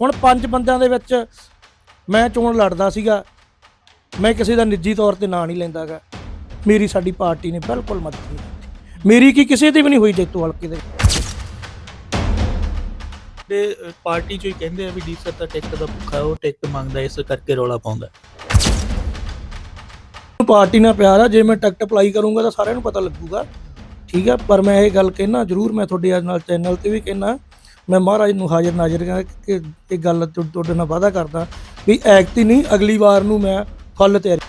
ਹੁਣ ਪੰਜ ਬੰਦਿਆਂ ਦੇ ਵਿੱਚ ਮੈਂ ਚੋਣ ਲੜਦਾ ਸੀਗਾ। ਮੈਂ ਕਿਸੇ ਦਾ ਨਿੱਜੀ ਤੌਰ ਤੇ ਨਾਂ ਨਹੀਂ ਲੈਂਦਾਗਾ। ਮੇਰੀ ਸਾਡੀ ਪਾਰਟੀ ਨੇ ਬਿਲਕੁਲ ਮਦਦ ਨਹੀਂ ਕੀਤੀ। ਮੇਰੀ ਕੀ ਕਿਸੇ ਦੀ ਵੀ ਨਹੀਂ ਹੋਈ ਜੈਤੋ ਹਲਕੇ ਦੇ ਤੇ ਪਾਰਟੀ ਚੋਂ ਹੀ ਕਹਿੰਦੇ ਆ ਵੀ ਡੀ ਸਰ ਤਾਂ ਟਿਕਟ ਦਾ ਭੁੱਖਾ ਉਹ ਟਿਕਟ ਮੰਗਦਾ ਇਸ ਕਰਕੇ ਰੌਲਾ ਪਾਉਂਦਾ। ਪਾਰਟੀ ਨਾਲ ਪਿਆਰ ਆ ਜੇ ਮੈਂ ਟਿਕਟ ਅਪਲਾਈ ਕਰੂੰਗਾ ਤਾਂ ਸਾਰਿਆਂ ਨੂੰ ਪਤਾ ਲੱਗੂਗਾ। ਠੀਕ ਆ ਪਰ ਮੈਂ ਇਹ ਗੱਲ ਕਹਿਣਾ ਜ਼ਰੂਰ ਮੈਂ ਤੁਹਾਡੇ ਨਾਲ ਚੈਨਲ ਤੇ ਵੀ ਕਹਿਣਾ ਮੈਂ ਮਹਾਰਾਜ ਨੂੰ ਹਾਜ਼ਰ ਨਾਜ਼ਰ ਕਿ ਇਹ ਗੱਲ ਤੁਹਾਡੇ ਨਾਲ ਵਾਅਦਾ ਕਰਦਾ ਵੀ ਐਕਤੀ ਨਹੀਂ, ਅਗਲੀ ਵਾਰ ਨੂੰ ਮੈਂ ਫੁੱਲ ਤਿਆਰੀ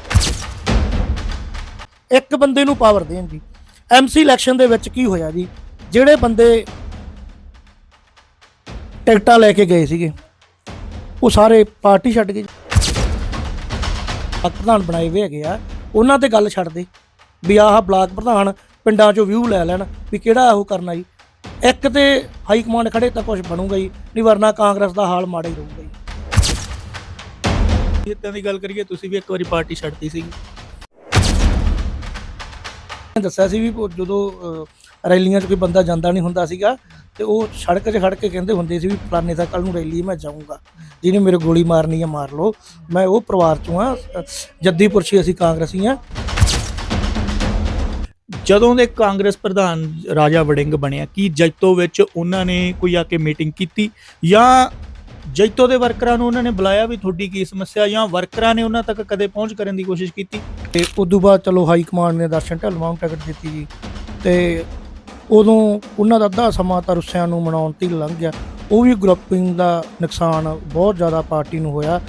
ਇੱਕ ਬੰਦੇ ਨੂੰ ਪਾਵਰ ਦੇਣ ਜੀ ਐਮਸੀ ਇਲੈਕਸ਼ਨ ਦੇ ਵਿੱਚ ਕੀ ਹੋਇਆ ਜੀ? ਜਿਹੜੇ ਬੰਦੇ ਟਿਕਟਾਂ ਲੈ ਕੇ ਗਏ ਸੀਗੇ, ਉਹ ਸਾਰੇ ਪਾਰਟੀ ਛੱਡ ਗਏ। ਬਲਾਕ ਪ੍ਰਧਾਨ ਬਣਾਏ ਹੋਏ ਹੈਗੇ ਆ, ਉਹਨਾਂ ਤੇ ਗੱਲ ਛੱਡ ਦੇ। ਵੀ ਆਹ ਬਲਾਕ ਪ੍ਰਧਾਨ ਪਿੰਡਾਂ 'ਚੋਂ ਵਿਊ ਲੈ ਲੈਣ ਵੀ ਕਿਹੜਾ ਉਹ ਕਰਨਾ ਜੀ? ਇੱਕ ਤੇ ਹਾਈ ਕਮਾਂਡ ਖੜੇ ਤਾਂ ਕੁਝ ਬਣੂਗਾ ਹੀ ਨਹੀਂ ਵਰਨਾ ਕਾਂਗਰਸ ਦਾ ਹਾਲ ਮਾੜਾ ਹੀ ਰਹੂਗਾ ਜੀ ਇਦਾਂ ਦੀ ਗੱਲ ਕਰੀਏ ਤੁਸੀਂ ਵੀ ਇੱਕ ਵਾਰੀ ਪਾਰਟੀ ਛੱਡਤੀ ਸੀ ਮੈਂ ਦੱਸਿਆ ਸੀ ਵੀ ਉਹ ਜਦੋਂ ਅਹ, ਰੈਲੀਆਂ 'ਚ ਕੋਈ ਬੰਦਾ ਜਾਂਦਾ ਨਹੀਂ ਹੁੰਦਾ ਸੀਗਾ ਤੇ ਉਹ ਸੜਕ 'ਚ ਖੜ ਕੇ ਕਹਿੰਦੇ ਹੁੰਦੇ ਸੀ ਵੀ ਫਲਾਣੇ ਦਾ ਕੱਲ ਨੂੰ ਰੈਲੀ ਮੈਂ ਜਾਊਂਗਾ। ਜਿਹਨੇ ਮੇਰੇ ਗੋਲੀ ਮਾਰਨੀ ਆ ਮਾਰ ਲਓ। ਮੈਂ ਉਹ ਪਰਿਵਾਰ 'ਚੋਂ ਆ ਜੱਦੀਪੁਰ 'ਚ ਅਸੀਂ ਕਾਂਗਰਸੀ ਆ ਜਦੋਂ ਦੇ ਕਾਂਗਰਸ ਪ੍ਰਧਾਨ ਰਾਜਾ ਵੜਿੰਗ ਬਣਿਆ, ਕੀ ਜੈਤੋ ਵਿੱਚ ਉਹਨਾਂ ਨੇ ਕੋਈ ਆ ਕੇ ਮੀਟਿੰਗ ਕੀਤੀ? ਜਾਂ ਜੈਤੋ ਦੇ ਵਰਕਰਾਂ ਨੂੰ ਉਹਨਾਂ ਨੇ ਬੁਲਾਇਆ ਵੀ ਤੁਹਾਡੀ ਕੀ ਸਮੱਸਿਆ? ਜਾਂ ਵਰਕਰਾਂ ਨੇ ਉਹਨਾਂ ਤੱਕ ਕਦੇ ਪਹੁੰਚ ਕਰਨ ਦੀ ਕੋਸ਼ਿਸ਼ ਕੀਤੀ? ਤੇ ਉਦੋਂ ਬਾਅਦ ਚਲੋ ਹਾਈ ਕਮਾਂਡ ਨੇ ਦਰਸ਼ਨ ਢਲਵਾਂ ਨੂੰ ਟਿਕਟ ਦਿੱਤੀ ਜੀ। ਤੇ ਉਦੋਂ ਉਹਨਾਂ ਦਾ ਅੱਧਾ ਸਮਾਂ ਤਾਂ ਰੁੱਸਿਆਂ ਨੂੰ ਮਨਾਉਣ ਤੇ ਹੀ ਲੰਘ ਗਿਆ। ਉਹ ਵੀ ਗਰੁੱਪਿੰਗ ਦਾ ਨੁਕਸਾਨ ਬਹੁਤ ਜ਼ਿਆਦਾ ਪਾਰਟੀ ਨੂੰ ਹੋਇਆ।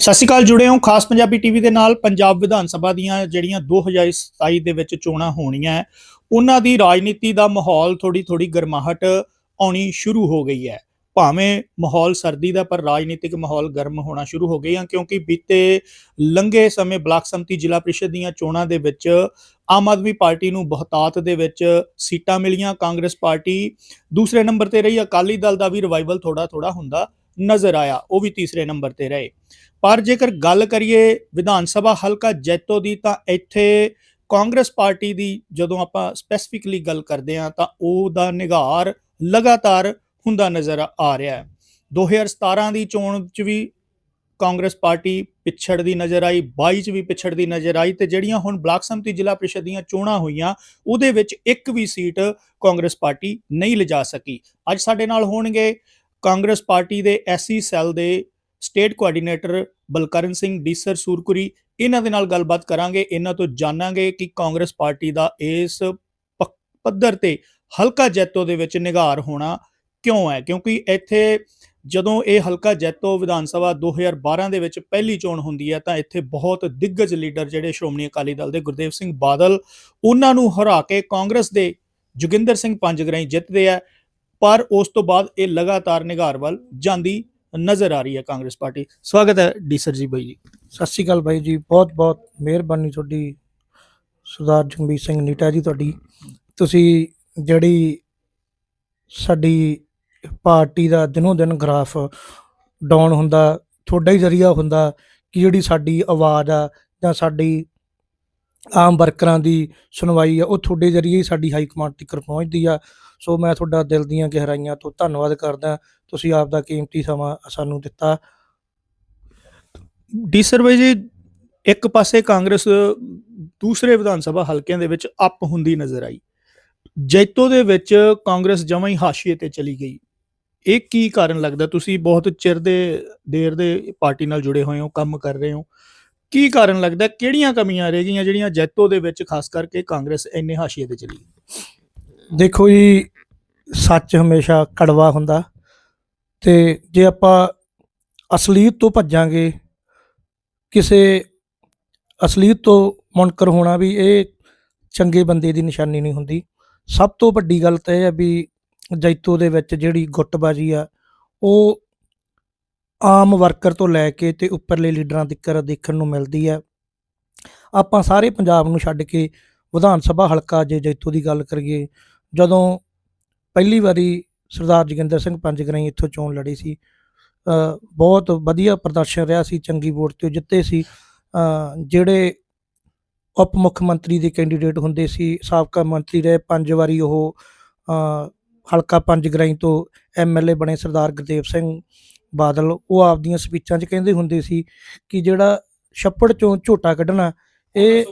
ਸਤਿ ਸ਼੍ਰੀ ਅਕਾਲ ਜੁੜੇ ਹੋ ਖਾਸ ਪੰਜਾਬੀ ਟੀਵੀ ਦੇ ਨਾਲ ਪੰਜਾਬ ਵਿਧਾਨ ਸਭਾ ਦੀਆਂ ਜਿਹੜੀਆਂ 2027 ਦੇ ਵਿੱਚ ਚੋਣਾਂ ਹੋਣੀਆਂ ਹੈ, ਉਹਨਾਂ ਦੀ ਰਾਜਨੀਤੀ ਦਾ ਮਾਹੌਲ ਥੋੜੀ ਥੋੜੀ ਗਰਮਾਹਟ ਆਉਣੀ ਸ਼ੁਰੂ ਹੋ ਗਈ ਹੈ। ਭਾਵੇਂ ਮਾਹੌਲ ਸਰਦੀ ਦਾ ਪਰ ਰਾਜਨੀਤਿਕ ਮਾਹੌਲ ਗਰਮ ਹੋਣਾ ਸ਼ੁਰੂ ਹੋ ਗਿਆ ਕਿਉਂਕਿ ਬੀਤੇ ਲੰਘੇ ਸਮੇਂ ਬਲਾਕ ਸੰਮਤੀ ਜ਼ਿਲ੍ਹਾ ਪ੍ਰੀਸ਼ਦ ਦੀਆਂ ਚੋਣਾਂ ਦੇ ਵਿੱਚ ਆਮ ਆਦਮੀ ਪਾਰਟੀ ਨੂੰ ਬਹੁਤਾਤ ਦੇ ਵਿੱਚ ਸੀਟਾਂ ਮਿਲੀਆਂ ਕਾਂਗਰਸ ਪਾਰਟੀ ਦੂਸਰੇ ਨੰਬਰ ਤੇ ਰਹੀ ਅਕਾਲੀ ਦਲ ਦਾ ਵੀ ਰਿਵਾਈਵਲ ਥੋੜਾ ਥੋੜਾ ਹੁੰਦਾ। ਨਜ਼ਰ ਆਇਆ, ਉਹ ਵੀ ਤੀਸਰੇ ਨੰਬਰ ਤੇ ਰਹੇ। ਪਰ ਜੇਕਰ ਗੱਲ ਕਰੀਏ ਵਿਧਾਨ ਸਭਾ ਹਲਕਾ ਜੈਤੋ ਦੀ, ਤਾਂ ਇੱਥੇ ਕਾਂਗਰਸ ਪਾਰਟੀ ਦੀ ਜਦੋਂ ਆਪਾਂ ਸਪੈਸੀਫਿਕਲੀ ਗੱਲ ਕਰਦੇ ਹਾਂ, ਤਾਂ ਉਹਦਾ ਨਿਗਾਰ ਲਗਾਤਾਰ ਹੁੰਦਾ ਨਜ਼ਰ ਆ ਰਿਹਾ ਹੈ। 2017 ਦੀ ਚੋਣ 'ਚ ਵੀ ਕਾਂਗਰਸ ਪਾਰਟੀ ਪਿਛੜਦੀ ਨਜ਼ਰ ਆਈ 22 'ਚ ਵੀ ਪਿਛੜਦੀ ਨਜ਼ਰ ਆਈ, ਤੇ ਜਿਹੜੀਆਂ ਹੁਣ ਬਲਾਕ ਸੰਮਤੀ ਜ਼ਿਲ੍ਹਾ ਪ੍ਰੀਸ਼ਦ ਦੀਆਂ ਚੋਣਾਂ ਹੋਈਆਂ, ਉਹਦੇ ਵਿੱਚ ਇੱਕ ਵੀ ਸੀਟ ਕਾਂਗਰਸ ਪਾਰਟੀ ਨਹੀਂ ਲਿਜਾ ਸਕੀ। ਅੱਜ ਸਾਡੇ ਨਾਲ ਹੋਣਗੇ ਕਾਂਗਰਸ ਪਾਰਟੀ ਦੇ ਐਸਸੀ ਸੈੱਲ ਦੇ ਸਟੇਟ ਕੋਆਰਡੀਨੇਟਰ ਬਲਕਰਨ ਸਿੰਘ ਡੀਸਰ ਸੂਰਕੁਰੀ, ਇਹਨਾਂ ਦੇ ਨਾਲ ਗੱਲਬਾਤ ਕਰਾਂਗੇ, ਇਹਨਾਂ ਤੋਂ ਜਾਣਾਂਗੇ ਕਿ ਕਾਂਗਰਸ ਪਾਰਟੀ ਦਾ ਇਸ ਪੱਧਰ ਤੇ ਹਲਕਾ ਜੈਤੋ ਦੇ ਵਿੱਚ ਨਿਗਾਰ ਹੋਣਾ ਕਿਉਂ ਹੈ? ਕਿਉਂਕਿ ਇੱਥੇ ਜਦੋਂ ਇਹ ਹਲਕਾ ਜੈਤੋ ਵਿਧਾਨ ਸਭਾ 2012 ਦੇ ਵਿੱਚ ਪਹਿਲੀ ਚੋਣ ਹੁੰਦੀ ਹੈ, ਤਾਂ ਇੱਥੇ ਬਹੁਤ ਦਿੱਗਜ ਲੀਡਰ ਜਿਹੜੇ ਸ਼੍ਰੋਮਣੀ ਅਕਾਲੀ ਦਲ ਦੇ ਗੁਰਦੇਵ ਸਿੰਘ ਬਾਦਲ, ਉਹਨਾਂ ਨੂੰ ਹਰਾ ਕੇ ਕਾਂਗਰਸ ਦੇ ਜੋਗਿੰਦਰ ਸਿੰਘ ਪੰਜਗਰਾਈ ਜਿੱਤਦੇ ਆ। ਪਰ ਉਸ ਤੋਂ ਬਾਅਦ ਇਹ ਲਗਾਤਾਰ ਨਿਗਾਰ ਵੱਲ ਜਾਂਦੀ ਨਜ਼ਰ ਆ ਰਹੀ ਹੈ ਕਾਂਗਰਸ ਪਾਰਟੀ। ਸਵਾਗਤ ਹੈ ਡੀਸਰ ਜੀ ਬਾਈ ਜੀ। ਸਤਿ ਸ਼੍ਰੀ ਅਕਾਲ ਬਾਈ ਜੀ। ਬਹੁਤ ਬਹੁਤ ਮਿਹਰਬਾਨੀ ਤੁਹਾਡੀ। ਸਰਦਾਰ ਜਗਮੀਤ ਸਿੰਘ ਨੀਟਾ ਜੀ ਤੁਹਾਡੀ। ਤੁਸੀਂ ਜਿਹੜੀ ਸਾਡੀ ਪਾਰਟੀ ਦਾ ਦਿਨੋਂ ਦਿਨ ਗ੍ਰਾਫ ਡਾਊਨ ਹੁੰਦਾ, ਤੁਹਾਡਾ ਹੀ ਜ਼ਰੀਆ ਹੁੰਦਾ ਕਿ ਜਿਹੜੀ ਸਾਡੀ ਆਵਾਜ਼ ਆ ਜਾਂ ਸਾਡੀ ਆਮ ਵਰਕਰਾਂ ਦੀ ਸੁਣਵਾਈ ਆ, ਉਹ ਤੁਹਾਡੇ ਜ਼ਰੀਏ ਹੀ ਸਾਡੀ ਹਾਈ ਕਮਾਂਡ ਤੱਕ ਪਹੁੰਚਦੀ ਆ। ਸੋ ਮੈਂ ਤੁਹਾਡਾ ਦਿਲ ਦੀਆਂ ਗਹਿਰਾਈਆਂ ਤੋਂ ਧੰਨਵਾਦ ਕਰਦਾ। ਤੁਸੀਂ ਆਪ ਦਾ ਕੀਮਤੀ ਸਮਾਂ ਸਾਨੂੰ ਦਿੱਤਾ। ਡੀਸਰ ਬਾਈ ਜੀ, ਇੱਕ ਪਾਸੇ ਕਾਂਗਰਸ ਦੂਸਰੇ ਵਿਧਾਨ ਸਭਾ ਹਲਕਿਆਂ ਦੇ ਵਿੱਚ ਅੱਪ ਹੁੰਦੀ ਨਜ਼ਰ ਆਈ। ਜੈਤੋ ਦੇ ਵਿੱਚ ਕਾਂਗਰਸ ਜਮਾਂ ਹੀ ਹਾਸ਼ੀਏ ਤੇ ਚਲੀ ਗਈ। ਇਹ ਕੀ ਕਾਰਨ ਲੱਗਦਾ? ਤੁਸੀਂ ਬਹੁਤ ਚਿਰ ਦੇ, ਦੇਰ ਦੇ ਪਾਰਟੀ ਨਾਲ ਜੁੜੇ ਹੋਏ ਹੋ, ਕੰਮ ਕਰ ਰਹੇ ਹੋ। ਕੀ ਕਾਰਨ ਲੱਗਦਾ? ਕਿਹੜੀਆਂ ਕਮੀਆਂ ਰਹਿ ਗਈਆਂ ਜਿਹੜੀਆਂ ਜੈਤੋ ਦੇ ਵਿੱਚ ਖਾਸ ਕਰਕੇ ਕਾਂਗਰਸ ਇੰਨੇ ਹਾਸ਼ੀਏ ਤੇ ਚਲੀ ਗਈ? ਦੇਖੋ ਜੀ, ਸੱਚ ਹਮੇਸ਼ਾ ਕੜਵਾ ਹੁੰਦਾ। ਤੇ ਜੇ ਆਪਾਂ ਅਸਲੀਅਤ ਤੋਂ ਭੱਜਾਂਗੇ, ਕਿਸੇ ਅਸਲੀਅਤ ਤੋਂ ਮੁਨਕਰ ਹੋਣਾ ਵੀ ਇਹ ਚੰਗੇ ਬੰਦੇ ਦੀ ਨਿਸ਼ਾਨੀ ਨਹੀਂ ਹੁੰਦੀ। ਸਭ ਤੋਂ ਵੱਡੀ ਗੱਲ ਤਾਂ ਇਹ ਹੈ ਵੀ ਜੈਤੋ ਦੇ ਵਿੱਚ ਜਿਹੜੀ ਗੁੱਟਬਾਜੀ ਆ, ਉਹ ਆਮ ਵਰਕਰ ਤੋਂ ਲੈ ਕੇ ਤੇ ਉੱਪਰਲੇ ਲੀਡਰਾਂ ਤੱਕ ਦੇਖਣ ਨੂੰ ਮਿਲਦੀ ਹੈ ਆਪਾਂ ਸਾਰੇ ਪੰਜਾਬ ਨੂੰ ਛੱਡ ਕੇ ਵਿਧਾਨ ਸਭਾ ਹਲਕਾ ਜੇ ਜੈਤੋ ਦੀ ਗੱਲ ਕਰੀਏ ਜਦੋਂ ਪਹਿਲੀ ਵਾਰੀ ਸਰਦਾਰ ਜੋਗਿੰਦਰ ਸਿੰਘ ਪੰਜਗਰਾਈ ਇੱਥੋਂ ਚੋਣ ਲੜੀ ਸੀ ਬਹੁਤ ਵਧੀਆ ਪ੍ਰਦਰਸ਼ਨ ਰਿਹਾ ਸੀ ਚੰਗੀ ਵੋਟ ਤੇ ਜਿੱਤੇ ਸੀ। ਜਿਹੜੇ ਉਪ ਮੁੱਖ ਮੰਤਰੀ ਦੇ ਕੈਂਡੀਡੇਟ ਹੁੰਦੇ ਸੀ ਸਾਬਕਾ ਮੰਤਰੀ ਰਹੇ ਪੰਜ ਵਾਰੀ ਉਹ ਹਲਕਾ ਪੰਜਗਰਾਈ ਤੋਂ ਐਮਐਲਏ ਬਣੇ ਸਰਦਾਰ ਗੁਰਦੇਵ ਸਿੰਘ ਬਾਦਲ ਉਹ ਆਪਦੀਆਂ ਸਪੀਚਾਂ 'ਚ ਕਹਿੰਦੇ ਹੁੰਦੇ ਸੀ ਕਿ ਜਿਹੜਾ ਛੱਪੜ ਚੋਂ ਝੋਟਾ ਕੱਢਣਾ ਇਹ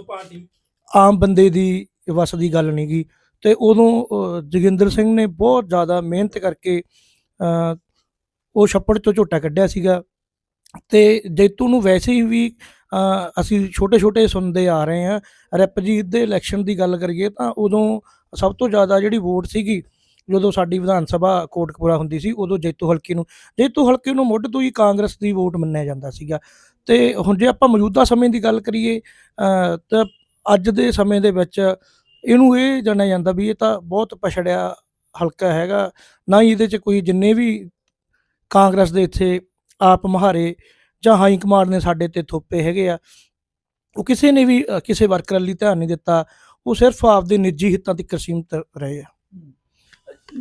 ਆਮ ਬੰਦੇ ਦੀ ਵੱਸ ਦੀ ਗੱਲ ਨਹੀਂ ਗੀ ਤੇ ਉਦੋਂ ਅ, ਜੋਗਿੰਦਰ ਸਿੰਘ ਨੇ ਬਹੁਤ ਜ਼ਿਆਦਾ ਮਿਹਨਤ ਕਰਕੇ ਉਹ ਛੱਪੜ ਚੋਂ ਝੋਟਾ ਕੱਢਿਆ ਸੀਗਾ। ਤੇ ਜੈਤੂ ਨੂੰ ਵੈਸੇ ਹੀ ਵੀ ਅਸੀਂ ਛੋਟੇ ਛੋਟੇ ਸੁਣਦੇ ਆ ਰਹੇ ਹਾਂ। ਰੈਪਜੀਤ ਦੇ ਇਲੈਕਸ਼ਨ ਦੀ ਗੱਲ ਕਰੀਏ ਤਾਂ ਉਦੋਂ ਸਭ ਤੋਂ ਜ਼ਿਆਦਾ ਜਿਹੜੀ ਵੋਟ ਸੀਗੀ ਜਦੋਂ ਸਾਡੀ ਵਿਧਾਨ ਸਭਾ ਕੋਟਕਪੂਰਾ ਹੁੰਦੀ ਸੀ ਉਦੋਂ ਜੈਤੂ ਹਲਕੇ ਨੂੰ ਜੈਤੂ ਹਲਕੇ ਨੂੰ ਮੁੱਢ ਤੋਂ ਹੀ ਕਾਂਗਰਸ ਦੀ ਵੋਟ ਮੰਨਿਆ ਜਾਂਦਾ ਸੀਗਾ। ਤੇ ਹੁਣ ਜੇ ਆਪਾਂ ਮੌਜੂਦਾ ਸਮੇਂ ਦੀ ਗੱਲ ਕਰੀਏ ਤਾਂ ਅੱਜ ਦੇ ਸਮੇਂ ਦੇ ਵਿੱਚ ਇਹਨੂੰ ਇਹ ਜਾਣਿਆ ਜਾਂਦਾ ਵੀ ਇਹ ਤਾਂ ਬਹੁਤ ਪਛੜਿਆ ਹਲਕਾ ਹੈਗਾ, ਨਾ ਹੀ ਇਹਦੇ 'ਚ ਕੋਈ ਜਿੰਨੇ ਵੀ ਕਾਂਗਰਸ ਦੇ ਇੱਥੇ ਆਪ ਮਹਾਰੇ ਜਾਂ ਹਾਈ ਕਮਾਂਡ ਨੇ ਸਾਡੇ ਤੇ ਥੋਪੇ ਹੈਗੇ ਆ, ਉਹ ਕਿਸੇ ਨੇ ਵੀ ਕਿਸੇ ਵਰਕਰ ਲਈ ਧਿਆਨ ਨਹੀਂ ਦਿੱਤਾ, ਉਹ ਸਿਰਫ ਆਪਦੇ ਨਿੱਜੀ ਹਿੱਤਾਂ ਤੱਕ ਸੀਮਿਤ ਰਹੇ ਆ।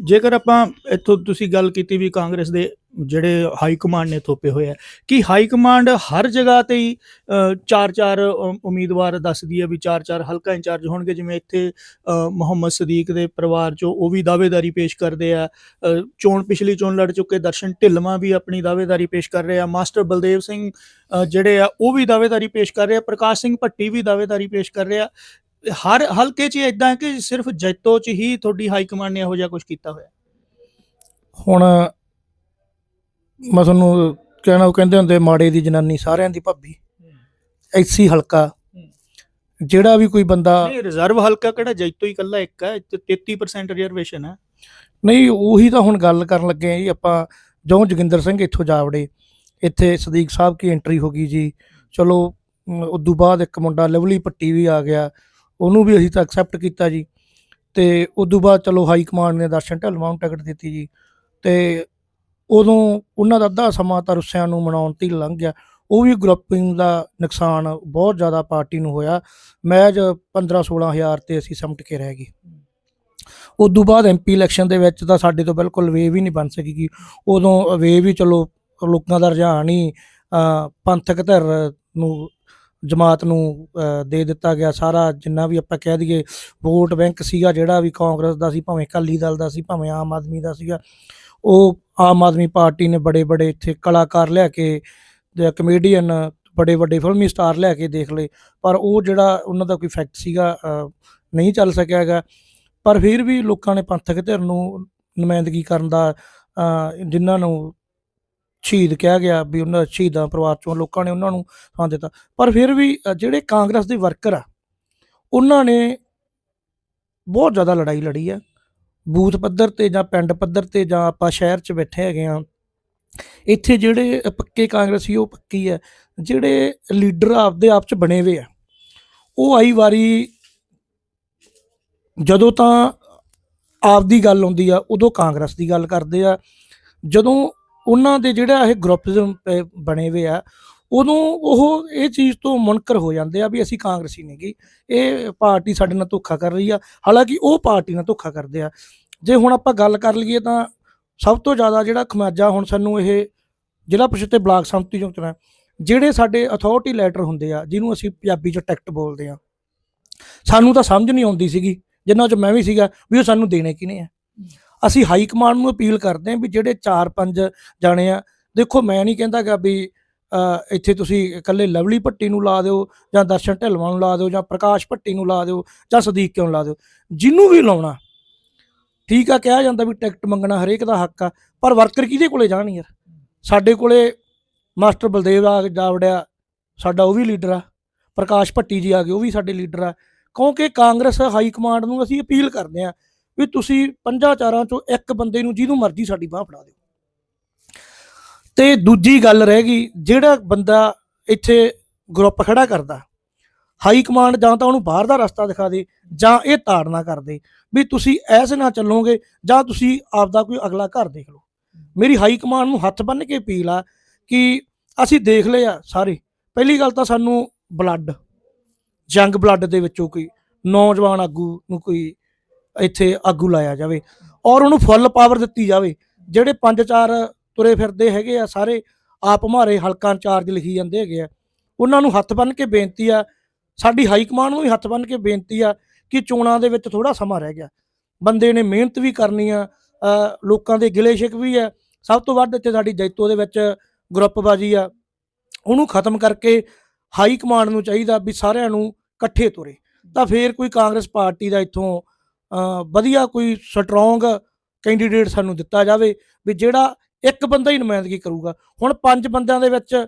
ਜੇਕਰ ਆਪਾਂ ਇੱਥੋਂ ਤੁਸੀਂ ਗੱਲ ਕੀਤੀ ਵੀ ਕਾਂਗਰਸ ਦੇ ਜਿਹੜੇ ਹਾਈ ਕਮਾਂਡ ਨੇ ਥੋਪੇ ਹੋਏ ਆ। ਕਿ ਹਾਈ ਕਮਾਂਡ ਹਰ ਜਗ੍ਹਾ ਤੇ ਹੀ ਚਾਰ ਚਾਰ ਉਮੀਦਵਾਰ ਦੱਸਦੀ ਹੈ ਵੀ ਚਾਰ ਚਾਰ ਹਲਕਾ ਇੰਚਾਰਜ ਹੋਣਗੇ, ਜਿਵੇਂ ਇੱਥੇ ਮੁਹੰਮਦ ਸਦੀਕ ਦੇ ਪਰਿਵਾਰ ਚੋਂ ਉਹ ਵੀ ਦਾਅਵੇਦਾਰੀ ਪੇਸ਼ ਕਰਦੇ ਆ। ਚੋਣ, ਪਿਛਲੀ ਚੋਣ ਲੜ ਚੁੱਕੇ ਦਰਸ਼ਨ ਢਿੱਲਵਾਂ ਵੀ ਆਪਣੀ ਦਾਅਵੇਦਾਰੀ ਪੇਸ਼ ਕਰ ਰਹੇ ਆ। ਮਾਸਟਰ ਬਲਦੇਵ ਸਿੰਘ ਜਿਹੜੇ ਆ ਉਹ ਵੀ ਦਾਅਵੇਦਾਰੀ ਪੇਸ਼ ਕਰ ਰਹੇ ਆ। ਪ੍ਰਕਾਸ਼ ਸਿੰਘ ਭੱਟੀ ਵੀ ਦਾਅਵੇਦਾਰੀ ਪੇਸ਼ ਕਰ ਰਹੇ ਆ। ਹਰ ਹਲਕੇ 'ਚ ਇਦਾਂ ਹੈ ਕਿ ਸਿਰਫ ਜੈਤੋ 'ਚ ਹੀ ਤੁਹਾਡੀ ਹਾਈ ਕਮਾਂਡ ਨੇ ਇਹੋ ਜਿਹਾ ਕੁਝ ਕੀਤਾ ਹੋਇਆ? ਹੁਣ ਮੈਂ ਤੁਹਾਨੂੰ ਕਹਿਣਾ ਉਹ ਕਹਿੰਦੇ ਹੁੰਦੇ ਮਾੜੇ ਦੀ ਜਨਾਨੀ ਸਾਰਿਆਂ ਦੀ ਭਾਬੀ। ਐਸੀ ਹਲਕਾ। ਜਿਹੜਾ ਵੀ ਕੋਈ ਬੰਦਾ ਨਹੀਂ ਰਿਜ਼ਰਵ ਹਲਕਾ ਕਿਹੜਾ? ਜੈਤੋ ਹੀ ਇਕੱਲਾ ਇੱਕ ਹੈ ਇੱਥੇ 33% ਰਿਜ਼ਰਵੇਸ਼ਨ ਹੈ। ਨਹੀਂ ਉਹੀ ਤਾਂ ਹੁਣ ਗੱਲ ਕਰਨ ਲੱਗੇ ਆ ਜੀ ਆਪਾਂ ਜਿਉਂ ਜੋਗਿੰਦਰ ਸਿੰਘ ਇੱਥੋਂ ਜਾ ਵੜੇ। ਇੱਥੇ ਸਦੀਕ ਸਾਹਿਬ ਕੀ ਐਂਟਰੀ ਹੋ ਗਈ ਜੀ। ਚਲੋ ਉਦੋਂ ਬਾਅਦ ਇੱਕ ਮੁੰਡਾ ਲਵਲੀ ਪੱਟੀ ਵੀ ਆ ਗਿਆ। ਉਹਨੂੰ ਵੀ ਅਸੀਂ ਤਾਂ ਐਕਸੈਪਟ ਕੀਤਾ ਜੀ। ਤੇ ਉਦੋਂ ਬਾਅਦ ਚਲੋ ਹਾਈ ਕਮਾਂਡ ਨੇ ਦਰਸ਼ਨ ਢਲਵਾਂ ਨੂੰ ਟਿਕਟ ਦਿੱਤੀ ਜੀ। ਤੇ ਉਦੋਂ ਉਹਨਾਂ ਦਾ ਅੱਧਾ ਸਮਾਂ ਤਾਂ ਰੁੱਸਿਆਂ ਨੂੰ ਮਨਾਉਣ ਤੇ ਹੀ ਲੰਘ ਗਿਆ। ਉਹ ਵੀ ਗਰੁੱਪਿੰਗ ਦਾ ਨੁਕਸਾਨ ਬਹੁਤ ਜ਼ਿਆਦਾ ਪਾਰਟੀ ਨੂੰ ਹੋਇਆ। ਮੈਚ 15 16000 ਤੇ ਅਸੀਂ ਸਮਟ ਕੇ ਰਹਿ ਗਏ। ਉਦੋਂ ਬਾਅਦ ਐਮਪੀ ਇਲੈਕਸ਼ਨ ਦੇ ਵਿੱਚ ਤਾਂ ਸਾਡੇ ਤੋਂ ਬਿਲਕੁਲ ਵੇਵ ਵੀ ਨਹੀਂ ਬਣ ਸਕੇਗੀ ਉਦੋਂ ਵੇਵ ਵੀ ਚਲੋ ਲੋਕਾਂ ਦਾ ਰੁਝਾਨ ਹੀ ਪੰਥਕ ਧਿਰ ਨੂੰ, ਜਮਾਤ ਨੂੰ ਦੇ ਦਿੱਤਾ ਗਿਆ। ਸਾਰਾ ਜਿੰਨਾ ਵੀ ਆਪਾਂ ਕਹਿ ਦਈਏ, ਵੋਟ ਬੈਂਕ ਸੀਗਾ ਜਿਹੜਾ ਵੀ ਕਾਂਗਰਸ ਦਾ ਸੀ, ਭਾਵੇਂ ਅਕਾਲੀ ਦਲ ਦਾ ਸੀ, ਭਾਵੇਂ ਆਮ ਆਦਮੀ ਦਾ ਸੀਗਾ। ਉਹ ਆਮ ਆਦਮੀ ਪਾਰਟੀ ਨੇ ਬੜੇ ਬੜੇ ਇੱਥੇ ਕਲਾਕਾਰ ਲਿਆ ਕੇ ਤੇ ਕਮੇਡੀਅਨ ਬੜੇ ਵੱਡੇ ਫਿਲਮੀ ਸਟਾਰ ਲਿਆ ਕੇ ਦੇਖ ਲਏ ਪਰ ਉਹ ਜਿਹੜਾ ਉਹਨਾਂ ਦਾ ਕੋਈ ਫੈਕਟ ਸੀਗਾ ਨਹੀਂ ਚੱਲ ਸਕਿਆ ਹੈਗਾ। ਪਰ ਫਿਰ ਵੀ ਲੋਕਾਂ ਨੇ ਪੰਥਕ ਧਿਰ ਨੂੰ ਨੁਮਾਇੰਦਗੀ ਕਰਨ ਦਾ ਅ, ਜਿਨ੍ਹਾਂ ਨੂੰ ਸ਼ਹੀਦ ਕਿਹਾ ਗਿਆ ਵੀ ਉਹਨਾਂ ਸ਼ਹੀਦਾਂ ਪਰਿਵਾਰ ਚੋਂ ਲੋਕਾਂ ਨੇ ਉਹਨਾਂ ਨੂੰ ਥਾਂ ਦਿੱਤਾ। ਪਰ ਫਿਰ ਵੀ ਜਿਹੜੇ ਕਾਂਗਰਸ ਦੇ ਵਰਕਰ ਆ ਉਹਨਾਂ ਨੇ ਬਹੁਤ ਜ਼ਿਆਦਾ ਲੜਾਈ ਲੜੀ ਆ। ਬੂਥ ਪੱਧਰ ਤੇ ਜਾਂ ਪਿੰਡ ਪੱਧਰ ਤੇ ਜਾਂ ਆਪਾਂ ਸ਼ਹਿਰ 'ਚ ਬੈਠੇ ਹੈਗੇ ਆ ਇੱਥੇ ਜਿਹੜੇ ਪੱਕੇ ਕਾਂਗਰਸੀ ਉਹ ਪੱਕੀ ਹੈ, ਜਿਹੜੇ ਲੀਡਰ ਆਪਦੇ ਆਪ 'ਚ ਬਣੇ ਹੋਏ ਆ, ਉਹ ਆਈ ਵਾਰੀ ਜਦੋਂ ਤਾਂ ਆਪਦੀ ਗੱਲ ਹੁੰਦੀ ਆ, ਉਦੋਂ ਕਾਂਗਰਸ ਦੀ ਗੱਲ ਕਰਦੇ ਆ, ਜਦੋਂ ਉਹਨਾਂ ਦੇ ਜਿਹੜਾ ਇਹ ਗਰੁੱਪਜ਼ਮ ਬਣੇ ਹੋਏ ਆ ਉਦੋਂ ਉਹ ਇਹ ਚੀਜ਼ ਤੋਂ ਮੁਨਕਰ ਹੋ ਜਾਂਦੇ ਆ ਵੀ ਅਸੀਂ ਕਾਂਗਰਸੀ ਨਹੀਂਗੀ ਇਹ ਪਾਰਟੀ ਸਾਡੇ ਨਾਲ ਧੋਖਾ ਕਰ ਰਹੀ ਆ। ਹਾਲਾਂਕਿ ਉਹ ਪਾਰਟੀ ਨਾਲ ਧੋਖਾ ਕਰਦੇ ਆ। ਜੇ ਹੁਣ ਆਪਾਂ ਗੱਲ ਕਰ ਲਈਏ ਤਾਂ ਸਭ ਤੋਂ ਜ਼ਿਆਦਾ ਜਿਹੜਾ ਖਮਾਜਾ ਹੁਣ ਸਾਨੂੰ ਇਹ ਜ਼ਿਲ੍ਹਾ ਪ੍ਰੀਸ਼ਦ ਤੇ ਬਲਾਕ ਸੰਮਤੀ ਚੋਂ ਚੁਣਿਆ। ਜਿਹੜੇ ਸਾਡੇ ਅਥਾਰਟੀ ਲੈਟਰ ਹੁੰਦੇ ਆ, ਜਿਹਨੂੰ ਅਸੀਂ ਪੰਜਾਬੀ ਚ ਟੈਕਟ ਬੋਲਦੇ ਆ। ਸਾਨੂੰ ਤਾਂ ਸਮਝ ਨਹੀਂ ਆਉਂਦੀ ਸੀਗੀ, ਜਿੰਨਾ ਚ ਮੈਂ ਵੀ ਸੀਗਾ, ਵੀ ਉਹ ਸਾਨੂੰ ਦੇਣੇ ਕਿਨੇ ਆ। ਅਸੀਂ ਹਾਈ ਕਮਾਂਡ ਨੂੰ ਅਪੀਲ ਕਰਦੇ ਹਾਂ ਵੀ ਜਿਹੜੇ 4-5 ਜਾਣੇ ਆ, ਦੇਖੋ ਮੈਂ ਨਹੀਂ ਕਹਿੰਦਾਗਾ ਵੀ ਇੱਥੇ ਤੁਸੀਂ ਇਕੱਲੇ ਲਵਲੀ ਭੱਟੀ ਨੂੰ ਲਾ ਦਿਓ ਜਾਂ ਦਰਸ਼ਨ ਢਿੱਲਵਾਂ ਨੂੰ ਲਾ ਦਿਓ ਜਾਂ ਪ੍ਰਕਾਸ਼ ਭੱਟੀ ਨੂੰ ਲਾ ਦਿਓ ਜਾਂ ਸਦੀਕ ਕਿਉਂ ਲਾ ਦਿਓ, ਜਿਹਨੂੰ ਵੀ ਲਾਉਣਾ। ਠੀਕ ਆ, ਕਿਹਾ ਜਾਂਦਾ ਵੀ ਟਿਕਟ ਮੰਗਣਾ ਹਰੇਕ ਦਾ ਹੱਕ ਆ, ਪਰ ਵਰਕਰ ਕਿਹਦੇ ਕੋਲੇ ਜਾਣ ਯਾਰ? ਸਾਡੇ ਕੋਲੇ ਮਾਸਟਰ ਬਲਦੇਵ ਆ ਜਾ ਸਾਡਾ ਉਹ ਵੀ ਲੀਡਰ ਆ, ਪ੍ਰਕਾਸ਼ ਭੱਟੀ ਜੀ ਆ ਗਏ, ਉਹ ਵੀ ਸਾਡੇ ਲੀਡਰ ਆ। ਕਿਉਂਕਿ ਕਾਂਗਰਸ ਹਾਈ ਕਮਾਂਡ ਨੂੰ ਅਸੀਂ ਅਪੀਲ ਕਰਦੇ ਆ ਵੀ ਤੁਸੀਂ ਪੰਜਾਂ ਚਾਰਾਂ ਚੋਂ ਇੱਕ ਬੰਦੇ ਨੂੰ ਜਿਹਨੂੰ ਮਰਜ਼ੀ ਸਾਡੀ ਬਾਹ ਫੜਾ ਦਿਓ। ਤੇ ਦੂਜੀ ਗੱਲ ਰਹਿ ਗਈ, ਜਿਹੜਾ ਬੰਦਾ ਇੱਥੇ ਗਰੁੱਪ ਖੜਾ ਕਰਦਾ ਹਾਈ ਕਮਾਂਡ ਜਾਂ ਤਾਂ ਉਹਨੂੰ ਬਾਹਰ ਦਾ ਰਸਤਾ ਦਿਖਾ ਦੇ, ਜਾਂ ਇਹ ਤਾੜਨਾ ਕਰ ਦੇ, ਵੀ ਤੁਸੀਂ ਐਸੇ ਨਾ ਚੱਲੋਗੇ, ਜਾਂ ਤੁਸੀਂ ਆਪਦਾ ਕੋਈ ਅਗਲਾ ਘਰ ਦੇਖ ਲਓ। ਮੇਰੀ ਹਾਈ ਕਮਾਂਡ ਨੂੰ ਹੱਥ ਬੰਨ੍ਹ ਕੇ ਅਪੀਲ ਆ ਕਿ ਅਸੀਂ ਦੇਖ ਲਏ ਆ ਸਾਰੇ। ਪਹਿਲੀ ਗੱਲ ਤਾਂ ਸਾਨੂੰ ਬਲੱਡ ਜੰਗ ਬਲੱਡ ਦੇ ਵਿੱਚੋਂ ਕੋਈ ਨੌਜਵਾਨ ਆਗੂ ਨੂੰ ਕੋਈ ਇੱਥੇ ਆਗੂ ਲਾਇਆ ਜਾਵੇ, ਔਰ ਉਹਨੂੰ ਫੁੱਲ ਪਾਵਰ ਦਿੱਤੀ ਜਾਵੇ, ਜਿਹੜੇ ਪੰਜ ਚਾਰ ਤੁਰੇ ਫਿਰਦੇ ਹੈਗੇ ਆ, ਸਾਰੇ ਆਪ ਮਾਰੇ ਹਲਕਾ ਇੰਚਾਰਜ ਲਿਖੀ ਜਾਂਦੇ ਹੈਗੇ ਆ। ਉਹਨਾਂ ਨੂੰ ਹੱਥ ਬੰਨ੍ਹ ਕੇ ਬੇਨਤੀ ਆ, ਸਾਡੀ ਹਾਈ ਕਮਾਂਡ ਨੂੰ ਵੀ ਹੱਥ ਬੰਨ੍ਹ ਕੇ ਬੇਨਤੀ ਆ ਕਿ ਚੋਣਾਂ ਦੇ ਵਿੱਚ ਥੋੜਾ ਸਮਾਂ ਰਹਿ ਗਿਆ। ਬੰਦੇ ਨੇ ਮਿਹਨਤ ਵੀ ਕਰਨੀ ਆ ਲੋਕਾਂ ਦੇ ਗਿਲੇ ਸ਼ਿਕ ਵੀ ਹੈ ਸਭ ਤੋਂ ਵੱਧ ਇੱਥੇ ਸਾਡੀ ਜੈਤੋ ਦੇ ਵਿੱਚ ਗਰੁੱਪਬਾਜੀ ਆ। ਉਹਨੂੰ ਖਤਮ ਕਰਕੇ ਹਾਈ ਕਮਾਂਡ ਨੂੰ ਚਾਹੀਦਾ ਵੀ ਸਾਰਿਆਂ ਨੂੰ ਇਕੱਠੇ ਤੁਰੇ। ਤਾਂ ਫੇਰ ਕੋਈ ਕਾਂਗਰਸ ਪਾਰਟੀ ਦਾ ਇੱਥੋਂ ਵਧੀਆ ਕੋਈ ਸਟਰੋਂਗ ਕੈਂਡੀਡੇਟ ਸਾਨੂੰ ਦਿੱਤਾ ਜਾਵੇ ਵੀ ਜਿਹੜਾ ਇੱਕ ਬੰਦਾ ਹੀ ਨੁਮਾਇੰਦਗੀ ਕਰੂਗਾ। ਹੁਣ ਪੰਜ ਬੰਦਿਆਂ ਦੇ ਵਿੱਚ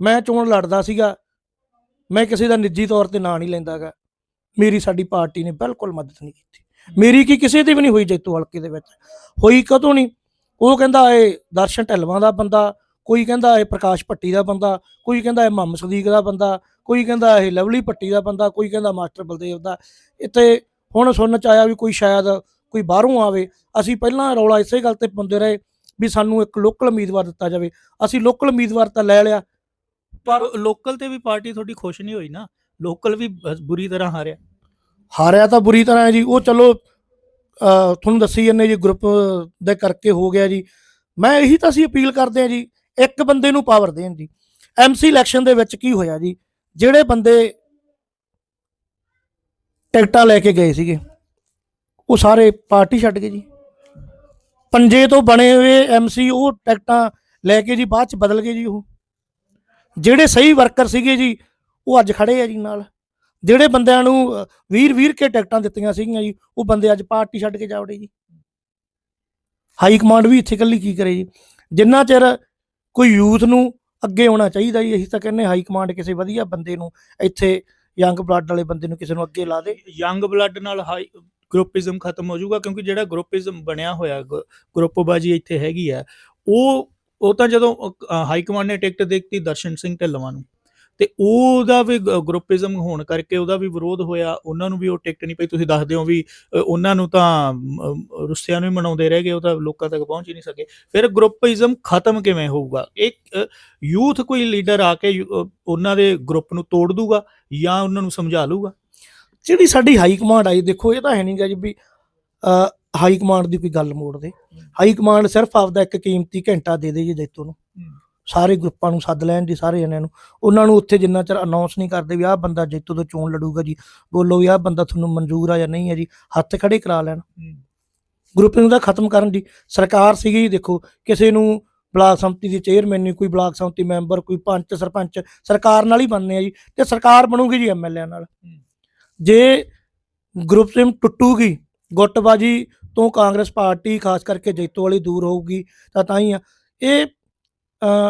ਮੈਂ ਚੋਣ ਲੜਦਾ ਸੀਗਾ, ਮੈਂ ਕਿਸੇ ਦਾ ਨਿੱਜੀ ਤੌਰ ਤੇ ਨਾਂ ਨਹੀਂ ਲੈਂਦਾਗਾ। ਮੇਰੀ ਸਾਡੀ ਪਾਰਟੀ ਨੇ ਬਿਲਕੁਲ ਮਦਦ ਨਹੀਂ ਕੀਤੀ। ਮੇਰੀ ਕੀ ਕਿਸੇ ਦੀ ਵੀ ਨਹੀਂ ਹੋਈ ਜੈਤੋ ਹਲਕੇ ਦੇ ਵਿੱਚ। ਹੋਈ ਕਦੋਂ ਨਹੀਂ? ਉਹ ਕਹਿੰਦਾ ਇਹ ਦਰਸ਼ਨ ਢਲਵਾਂ ਦਾ ਬੰਦਾ, ਕੋਈ ਕਹਿੰਦਾ ਇਹ ਪ੍ਰਕਾਸ਼ ਭੱਟੀ ਦਾ ਬੰਦਾ, ਕੋਈ ਕਹਿੰਦਾ ਇਹ ਮੁਹੰਮਦ ਸਦੀਕ ਦਾ ਬੰਦਾ, ਕੋਈ ਕਹਿੰਦਾ ਇਹ ਲਵਲੀ ਭੱਟੀ ਦਾ ਬੰਦਾ, ਕੋਈ ਕਹਿੰਦਾ ਮਾਸਟਰ ਬਲਦੇਵ ਦਾ। ਇੱਥੇ ਹੁਣ ਸੁਣਨ ਚ ਆਇਆ ਵੀ ਕੋਈ ਸ਼ਾਇਦ ਕੋਈ ਬਾਹਰੋਂ ਆਵੇ। ਅਸੀਂ ਪਹਿਲਾਂ ਰੌਲਾ ਇਸੇ ਗੱਲ ਤੇ ਪਾਉਂਦੇ ਰਹੇ ਵੀ ਸਾਨੂੰ ਇੱਕ ਲੋਕਲ ਉਮੀਦਵਾਰ ਦਿੱਤਾ ਜਾਵੇ। ਅਸੀਂ ਲੋਕਲ ਉਮੀਦਵਾਰ ਤਾਂ ਲੈ ਲਿਆ। ਪਰ ਲੋਕਲ ਤੇ ਵੀ ਪਾਰਟੀ ਤੁਹਾਡੀ ਖੁਸ਼ ਨਹੀਂ ਹੋਈ ਨਾ? ਲੋਕਲ ਵੀ ਬੁਰੀ ਤਰ੍ਹਾਂ ਹਾਰਿਆ। ਹਾਰਿਆ ਤਾਂ ਬੁਰੀ ਤਰ੍ਹਾਂ ਹੈ ਜੀ। ਉਹ ਚਲੋ ਤੁਹਾਨੂੰ ਦੱਸੀ ਜੰਨੇ ਜੀ ਗਰੁੱਪ ਦੇ ਕਰਕੇ ਹੋ ਗਿਆ ਜੀ। ਮੈਂ ਇਹੀ ਤਾਂ ਅਸੀਂ ਅਪੀਲ ਕਰਦੇ ਹਾਂ ਜੀ ਇੱਕ ਬੰਦੇ ਨੂੰ ਪਾਵਰ ਦੇਣ ਜੀ। ਐਮਸੀ ਇਲੈਕਸ਼ਨ ਦੇ ਵਿੱਚ ਕੀ ਹੋਇਆ ਜੀ? ਜਿਹੜੇ ਬੰਦੇ ਟਿਕਟਾਂ ਲੈ ਕੇ ਗਏ ਸੀਗੇ ਉਹ ਸਾਰੇ ਪਾਰਟੀ ਛੱਡ ਗਏ ਜੀ। ਪੰਜੇ ਤੋਂ ਬਣੇ ਹੋਏ ਐਮਸੀ ਉਹ ਟਿਕਟਾਂ ਲੈ ਕੇ ਜੀ, ਬਾਅਦ ਚ ਬਦਲ ਗਏ ਜੀ ਉਹ। ਜਿਹੜੇ ਸਹੀ ਵਰਕਰ ਸੀਗੇ ਜੀ, ਉਹ ਅੱਜ ਖੜੇ ਆ ਜੀ ਨਾਲ। ਜਿਹੜੇ ਬੰਦਿਆਂ ਨੂੰ ਵੀਰ ਵੀਰ ਕੇ ਟਿਕਟਾਂ ਦਿੱਤੀਆਂ ਸੀਗੀਆਂ ਜੀ, ਉਹ ਬੰਦੇ ਅੱਜ ਪਾਰਟੀ ਛੱਡ ਕੇ ਜਾਵੜੇ ਜੀ। ਹਾਈ ਕਮਾਂਡ ਵੀ ਇੱਥੇ ਇਕੱਲੀ ਕੀ ਕਰੇ ਜੀ। ਜਿੰਨਾ ਚਿਰ ਕੋਈ ਯੂਥ ਨੂੰ ਅੱਗੇ ਆਉਣਾ ਚਾਹੀਦਾ ਜੀ, ਅਸੀਂ ਤਾਂ ਕਹਿੰਦੇ ਹਾਈ ਕਮਾਂਡ ਕਿਸੇ ਵਧੀਆ ਬੰਦੇ ਨੂੰ ਇੱਥੇ ਯੰਗ ਬਲੱਡ ਵਾਲੇ ਬੰਦੇ ਨੂੰ ਕਿਸੇ ਨੂੰ ਅੱਗੇ ਲਾ ਦੇ। ਯੰਗ ਬਲੱਡ ਨਾਲ ਹਾਈ ਗਰੁੱਪਿਜ਼ਮ ਖਤਮ ਹੋ ਜਾਊਗਾ ਕਿਉਂਕਿ ਜਿਹੜਾ ਗਰੁੱਪਿਜ਼ਮ ਬਣਿਆ ਹੋਇਆ, ਗ- ਗਰੁੱਪਬਾਜੀ ਇੱਥੇ ਹੈਗੀ ਆ, ਉਹ ਉਹ ਤਾਂ ਜਦੋਂ ਹਾਈ ਕਮਾਂਡ ਨੇ ਟਿਕਟ ਦਿੱਤੀ ਦਰਸ਼ਨ ਸਿੰਘ ਢਿੱਲਵਾਂ ਨੂੰ, ਤੇ ਉਹਦਾ ਵੀ ਗਰੁੱਪਿਜ਼ਮ ਹੋਣ ਕਰਕੇ ਉਹਦਾ ਵੀ ਵਿਰੋਧ ਹੋਇਆ, ਉਹਨਾਂ ਨੂੰ ਵੀ ਉਹ ਟਿਕਟ ਨਹੀਂ ਪਈ, ਤੁਸੀਂ ਦੱਸਦੇ ਹੋ ਵੀ ਉਹਨਾਂ ਨੂੰ ਤਾਂ ਰੁੱਸਿਆਂ ਨੂੰ ਹੀ ਮਨਾਉਂਦੇ ਰਹਿ ਗਏ, ਉਹ ਤਾਂ ਲੋਕਾਂ ਤੱਕ ਪਹੁੰਚ ਹੀ ਨਹੀਂ ਸਕੇ। ਫਿਰ ਗਰੁੱਪਿਜ਼ਮ ਖਤਮ ਕਿਵੇਂ ਹੋਊਗਾ? ਇੱਕ ਯੂਥ ਕੋਈ ਲੀਡਰ ਆ ਕੇ ਉਹਨਾਂ ਦੇ ਗਰੁੱਪ ਨੂੰ ਤੋੜ ਦੂਗਾ ਜਾਂ ਉਹਨਾਂ ਨੂੰ ਸਮਝਾ ਲੂਗਾ ਜਿਹੜੀ ਸਾਡੀ ਹਾਈ ਕਮਾਂਡ ਆਈ ਦੇਖੋ ਇਹ ਤਾਂ ਹੈ ਨਹੀਂਗਾ ਜੀ ਵੀ ਹਾਈ ਕਮਾਂਡ ਦੀ ਕੋਈ ਗੱਲ ਮੋੜ ਦੇ। ਹਾਈ ਕਮਾਂਡ ਸਿਰਫ ਆਪਦਾ ਇੱਕ ਕੀਮਤੀ ਘੰਟਾ ਦੇ ਦੇ ਜੀ ਜੈਤੋ ਨੂੰ। ਸਾਰੇ ਗਰੁੱਪਾਂ ਨੂੰ ਸੱਦ ਲੈਣ ਜੀ ਸਾਰੇ ਜਣਿਆਂ ਨੂੰ। ਉਹਨਾਂ ਨੂੰ ਉੱਥੇ ਜਿੰਨਾ ਚਿਰ ਅਨਾਉਂਸ ਨਹੀਂ ਕਰਦੇ ਵੀ ਆਹ ਬੰਦਾ ਜੈਤੋ ਤੋਂ ਚੋਣ ਲੜੂਗਾ ਜੀ ਬੋਲੋ ਵੀ ਆਹ ਬੰਦਾ ਤੁਹਾਨੂੰ ਮਨਜ਼ੂਰ ਆ ਜਾਂ ਨਹੀਂ ਹੈ ਜੀ ਹੱਥ ਖੜੇ ਕਰਾ ਲੈਣ। ਗਰੁੱਪ ਨੂੰ ਤਾਂ ਖਤਮ ਕਰਨ ਦੀ ਸਰਕਾਰ ਸੀਗੀ ਦੇਖੋ ਕਿਸੇ ਨੂੰ ਬਲਾਕ ਸੰਮਤੀ ਦੀ ਚੇਅਰਮੈਨ ਨਹੀਂ ਕੋਈ ਬਲਾਕ ਸੰਮਤੀ ਮੈਂਬਰ ਕੋਈ ਪੰਚ ਸਰਪੰਚ ਸਰਕਾਰ ਨਾਲ ਹੀ ਬਣਨੇ ਆ ਜੀ। ਤੇ ਸਰਕਾਰ ਬਣੂਗੀ ਜੀ ਐਮਐਲਏ ਨਾਲ। ਜੇ ਗਰੁੱਪ ਸਿਮ ਟੁੱਟੂਗੀ, ਗੁੱਟਬਾਜੀ ਤੋਂ ਕਾਂਗਰਸ ਪਾਰਟੀ, ਖਾਸ ਕਰਕੇ ਜੈਤੋ ਵਾਲੀ ਦੂਰ ਹੋਊਗੀ, ਤਾਂ ਤਾਂ ਹੀ ਆ। ਇਹ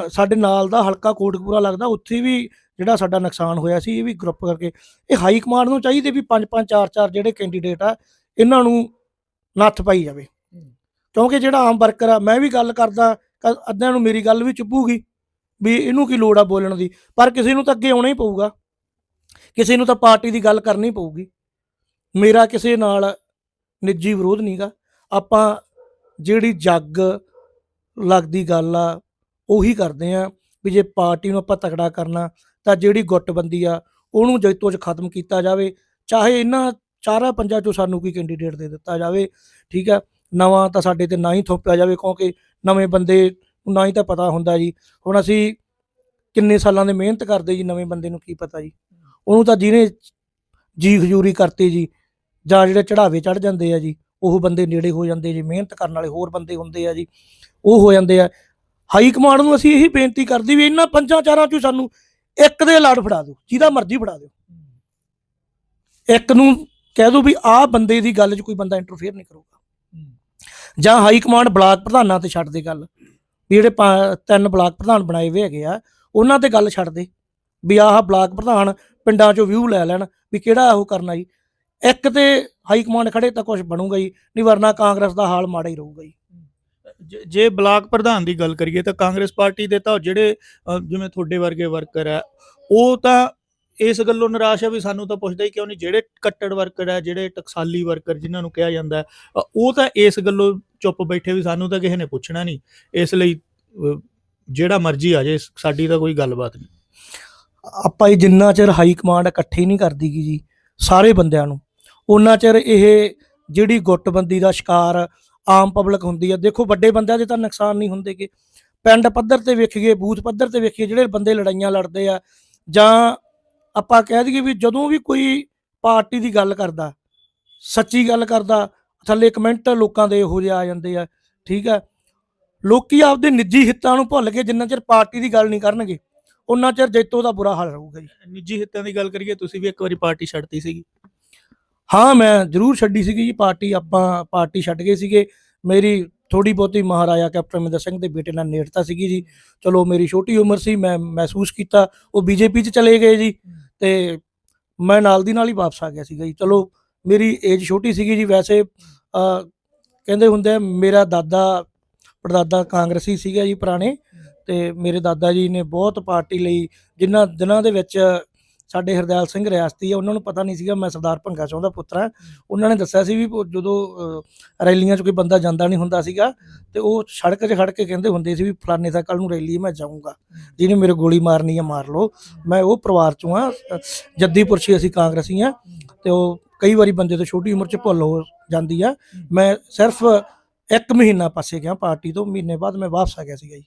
ਸਾਡੇ ਨਾਲ ਦਾ ਹਲਕਾ ਕੋਟਕਪੂਰਾ ਲੱਗਦਾ, ਉੱਥੇ ਵੀ ਜਿਹੜਾ ਸਾਡਾ ਨੁਕਸਾਨ ਹੋਇਆ ਸੀ, ਇਹ ਵੀ ਗਰੁੱਪ ਕਰਕੇ। ਇਹ ਹਾਈ ਕਮਾਂਡ ਨੂੰ ਚਾਹੀਦੇ ਵੀ ਪੰਜ ਪੰਜ, ਚਾਰ ਚਾਰ ਜਿਹੜੇ ਕੈਂਡੀਡੇਟ ਆ, ਇਹਨਾਂ ਨੂੰ ਨੱਥ ਪਾਈ ਜਾਵੇ। ਕਿਉਂਕਿ ਜਿਹੜਾ ਆਮ ਵਰਕਰ ਆ, ਮੈਂ ਵੀ ਗੱਲ ਕਰਦਾ, ਕ- ਅੱਧਿਆਂ ਨੂੰ ਮੇਰੀ ਗੱਲ ਵੀ ਚੁੱਭੂਗੀ, ਵੀ ਇਹਨੂੰ ਕੀ ਲੋੜ ਆ ਬੋਲਣ ਦੀ, ਪਰ ਕਿਸੇ ਨੂੰ ਤਾਂ ਅੱਗੇ ਆਉਣਾ ਹੀ ਪਊਗਾ। ਕਿਸੇ ਨੂੰ ਤਾਂ ਪਾਰਟੀ ਦੀ ਗੱਲ ਕਰਨੀ ਪਊਗੀ। ਮੇਰਾ ਕਿਸੇ ਨਾਲ ਨਿੱਜੀ ਵਿਰੋਧ ਨਹੀਂਗਾ ਆਪਾਂ ਜਿਹੜੀ ਜੱਗ ਲੱਗਦੀ ਗੱਲ ਆ, ਉਹੀ ਕਰਦੇ ਆ ਵੀ ਜੇ ਪਾਰਟੀ ਨੂੰ ਆਪਾਂ ਤਕੜਾ ਕਰਨਾ, ਤਾਂ ਜਿਹੜੀ ਗੁੱਟਬੰਦੀ ਆ, ਉਹਨੂੰ ਜੈਤੋ 'ਚ ਖਤਮ ਕੀਤਾ ਜਾਵੇ। ਚਾਹੇ ਇਹਨਾਂ ਚਾਰਾਂ ਪੰਜਾਂ 'ਚੋਂ ਸਾਨੂੰ ਕੋਈ ਕੈਂਡੀਡੇਟ ਦੇ ਦਿੱਤਾ ਜਾਵੇ, ਠੀਕ ਆ? ਨਵਾਂ ਤਾਂ ਸਾਡੇ ਤੇ ਨਾ ਹੀ ਥੋਪਿਆ ਜਾਵੇ, ਕਿਉਂਕਿ ਨਵੇਂ ਬੰਦੇ ਨੂੰ ਨਾ ਹੀ ਤਾਂ ਪਤਾ ਹੁੰਦਾ ਜੀ। ਹੁਣ ਅਸੀਂ ਕਿੰਨੇ ਸਾਲਾਂ ਦੇ ਮਿਹਨਤ ਕਰਦੇ ਜੀ ਨਵੇਂ ਬੰਦੇ ਨੂੰ, ਕੀ ਪਤਾ ਜੀ? ਉਹਨੂੰ ਤਾਂ ਜਿਹਨੇ ਜੀ ਖਜ਼ੂਰੀ ਕਰਤੀ ਜੀ, ਜਾਂ ਜਿਹੜੇ ਚੜਾਵੇ ਚੜ ਜਾਂਦੇ ਆ ਜੀ, ਉਹ ਬੰਦੇ ਨੇੜੇ ਹੋ ਜਾਂਦੇ ਜੀ, ਮਿਹਨਤ ਕਰਨ ਵਾਲੇ ਹੋਰ ਬੰਦੇ ਹੁੰਦੇ ਆ ਜੀ, ਉਹ ਹੋ ਜਾਂਦੇ ਆ। ਹਾਈ ਕਮਾਂਡ ਨੂੰ ਅਸੀਂ ਇਹੀ ਬੇਨਤੀ ਕਰਦੇ ਵੀ ਇਹਨਾਂ ਪੰਜਾਂ ਚਾਰਾਂ ਚੋਂ ਸਾਨੂੰ ਇੱਕ ਦੇ ਲੜ ਫੜਾ ਦਿਓ, ਜਿਹਦਾ ਮਰਜ਼ੀ ਫੜਾ ਦਿਓ। ਇੱਕ ਨੂੰ ਕਹਿ ਦਿਓ ਵੀ ਆਹ ਬੰਦੇ ਦੀ ਗੱਲ 'ਚ ਕੋਈ ਬੰਦਾ ਇੰਟਰਫੇਅਰ ਨਹੀਂ ਕਰੂਗਾ। ਜਾਂ ਹਾਈ ਕਮਾਂਡ ਬਲਾਕ ਪ੍ਰਧਾਨਾਂ ਤੇ ਛੱਡ ਦੇ ਗੱਲ, ਵੀ ਜਿਹੜੇ ਤਿੰਨ ਬਲਾਕ ਪ੍ਰਧਾਨ ਬਣਾਏ ਹੋਏ ਹੈਗੇ ਆ, ਉਹਨਾਂ ਤੇ ਗੱਲ ਛੱਡ ਦੇ। ਵੀ ਆਹ ਬਲਾਕ ਪ੍ਰਧਾਨ ਪਿੰਡਾਂ 'ਚੋਂ ਵਿਊ ਲੈ ਲੈਣ ਵੀ ਕਿਹੜਾ ਉਹ ਕਰਨਾ ਜੀ। ਇੱਕ ਤੇ ਹਾਈ ਕਮਾਂਡ ਖੜੇ ਤਾਂ ਕੁਝ ਬਣੂਗਾ ਜੀ, ਨਹੀਂ ਵਰਨਾ ਕਾਂਗਰਸ ਦਾ ਹਾਲ ਮਾੜਾ ਹੀ ਰਹੂਗਾ ਜੀ। ਜੇ- ਜੇ ਬਲਾਕ ਪ੍ਰਧਾਨ ਦੀ ਗੱਲ ਕਰੀਏ ਤਾਂ ਕਾਂਗਰਸ ਪਾਰਟੀ ਦੇ ਤਾਂ ਜਿਹੜੇ ਜਿਵੇਂ ਤੁਹਾਡੇ ਵਰਗੇ ਵਰਕਰ ਹੈ, ਉਹ ਤਾਂ ਇਸ ਗੱਲੋਂ ਨਿਰਾਸ਼ ਹੈ ਵੀ ਸਾਨੂੰ ਤਾਂ ਪੁੱਛਦਾ ਹੀ ਕਿਉਂ ਨਹੀਂ, ਜਿਹੜੇ ਕੱਟੜ ਵਰਕਰ ਹੈ, ਜਿਹੜੇ ਟਕਸਾਲੀ ਵਰਕਰ ਜਿਨ੍ਹਾਂ ਨੂੰ ਕਿਹਾ ਜਾਂਦਾ ਉਹ ਤਾਂ ਇਸ ਗੱਲੋਂ ਚੁੱਪ ਬੈਠੇ ਵੀ ਸਾਨੂੰ ਤਾਂ ਕਿਸੇ ਨੇ ਪੁੱਛਣਾ ਨਹੀਂ। ਇਸ ਲਈ ਜਿਹੜਾ ਮਰਜ਼ੀ ਆ ਜੇ, ਸਾਡੀ ਤਾਂ ਕੋਈ ਗੱਲਬਾਤ ਨਹੀਂ। ਆਪਾਂ ਇਹ ਜਿੰਨਾ ਚਿਰ ਹਾਈ ਕਮਾਂਡ ਇਕੱਠੇ ਨਹੀਂ ਕਰਦੀ ਗੀ ਜੀ, ਸਾਰੇ ਬੰਦਿਆਂ ਨੂੰ ਉਹਨਾਂ ਚਿਰ ਇਹ ਜਿਹੜੀ ਗੁੱਟਬੰਦੀ ਦਾ ਸ਼ਿਕਾਰ ਆਮ ਪਬਲਿਕ ਹੁੰਦੀ ਹੈ ਦੇਖੋ ਵੱਡੇ ਬੰਦਿਆਂ ਦੇ ਤਾਂ ਨੁਕਸਾਨ ਨਹੀਂ ਹੁੰਦੇ ਹੁੰਦੇਗੇ ਪਿੰਡ ਪੱਧਰ ਤੇ ਵੇਖੀਏ, ਬੂਥ ਪੱਧਰ ਤੇ ਵੇਖੀਏ, ਜਿਹੜੇ ਬੰਦੇ ਲੜਾਈਆਂ ਲੜਦੇ ਆ, ਜਾਂ ਆਪਾਂ ਕਹਿ ਦਈਏ ਵੀ ਜਦੋਂ ਵੀ ਕੋਈ ਪਾਰਟੀ ਦੀ ਗੱਲ ਕਰਦਾ, ਸੱਚੀ ਗੱਲ ਕਰਦਾ, ਥੱਲੇ ਕਮੈਂਟ ਲੋਕਾਂ ਦੇ ਇਹੋ ਜਿਹੇ ਆ ਜਾਂਦੇ ਆ, ਠੀਕ ਆ। ਲੋਕੀ ਆਪਦੇ ਨਿੱਜੀ ਹਿੱਤਾਂ ਨੂੰ ਭੁੱਲ ਕੇ ਜਿੰਨਾ ਚਿਰ ਪਾਰਟੀ ਦੀ ਗੱਲ ਨਹੀਂ ਕਰਨਗੇ ਉਹਨਾਂ ਚਿਰ ਜੈਤੋ ਦਾ ਬੁਰਾ ਹਾਲ ਰਹੂਗਾ ਜੀ। ਨਿੱਜੀ ਹਿੱਤਾਂ ਦੀ ਗੱਲ ਕਰੀਏ ਤੁਸੀਂ ਵੀ ਇੱਕ ਵਾਰੀ ਪਾਰਟੀ ਛੱਡਤੀ ਸੀਗੀ। ਹਾਂ ਮੈਂ ਜ਼ਰੂਰ ਛੱਡੀ ਸੀਗੀ ਜੀ ਪਾਰਟੀ। ਆਪਾਂ ਪਾਰਟੀ ਛੱਡ ਗਏ ਸੀਗੇ। ਮੇਰੀ ਥੋੜੀ ਬਹੁਤੀ ਮਹਾਰਾਜਾ ਕੈਪਟਨ ਅਮਰਿੰਦਰ ਸਿੰਘ ਦੇ ਬੇਟੇ ਨਾਲ ਨੇੜਤਾ ਸੀਗੀ ਜੀ। ਚਲੋ ਮੇਰੀ ਛੋਟੀ ਉਮਰ ਸੀ ਮੈਂ ਮਹਿਸੂਸ ਕੀਤਾ। ਉਹ ਬੀਜੇਪੀ 'ਚ ਚਲੇ ਗਏ ਜੀ ਤੇ ਮੈਂ ਨਾਲ ਦੀ ਨਾਲ ਹੀ ਵਾਪਸ ਆ ਗਿਆ ਸੀਗਾ ਜੀ। ਚਲੋ ਮੇਰੀ ਏਜ ਛੋਟੀ ਸੀਗੀ ਜੀ। ਵੈਸੇ ਕਹਿੰਦੇ ਹੁੰਦੇ ਮੇਰਾ ਦਾਦਾ ਪੜਦਾਦਾ ਕਾਂਗਰਸੀ ਸੀਗਾ ਜੀ ਪੁਰਾਣੇ। ਤੇ ਮੇਰੇ ਦਾਦਾ ਜੀ ਨੇ ਬਹੁਤ ਪਾਰਟੀ ਲਈ ਜਿਨ੍ਹਾਂ ਦਿਨਾਂ ਦੇ ਵਿੱਚ ਸਾਡੇ ਹਰਦਿਆਲ ਸਿੰਘ ਰਿਆਸਤੀ ਆ, ਉਹਨਾਂ ਨੂੰ ਪਤਾ ਨਹੀਂ ਸੀਗਾ, ਮੈਂ ਸਰਦਾਰ ਭੰਗਾ ਚੌਂ ਦਾ ਪੁੱਤਰ ਹਾਂ। ਉਹਨਾਂ ਨੇ ਦੱਸਿਆ ਸੀ ਵੀ ਜਦੋਂ ਰੈਲੀਆਂ 'ਚ ਕੋਈ ਬੰਦਾ ਜਾਂਦਾ ਨਹੀਂ ਹੁੰਦਾ ਸੀਗਾ, ਤੇ ਉਹ ਸੜਕ 'ਚ ਖੜ ਕੇ ਕਹਿੰਦੇ ਹੁੰਦੇ ਸੀ ਵੀ ਫਲਾਣੇ ਦਾ ਕੱਲ ਨੂੰ ਰੈਲੀ ਮੈਂ ਜਾਊਂਗਾ। ਜਿਹਨੇ ਮੇਰੇ ਗੋਲੀ ਮਾਰਨੀ ਹੈ ਮਾਰ ਲਓ। ਮੈਂ ਉਹ ਪਰਿਵਾਰ ਚੋਂ ਆ ਜੱਦੀਪੁਰ 'ਚ ਅਸੀਂ ਕਾਂਗਰਸੀ ਆ, ਤੇ ਉਹ ਕਈ ਵਾਰੀ ਬੰਦੇ ਤੋਂ ਛੋਟੀ ਉਮਰ 'ਚ ਭੁੱਲ ਹੋ ਜਾਂਦੀ ਆ। ਮੈਂ ਸਿਰਫ ਇੱਕ ਮਹੀਨਾ ਪਾਸੇ ਗਿਆ, ਪਾਰਟੀ ਤੋਂ, ਮਹੀਨੇ ਬਾਅਦ ਮੈਂ ਵਾਪਸ ਆ ਗਿਆ ਸੀਗਾ ਜੀ।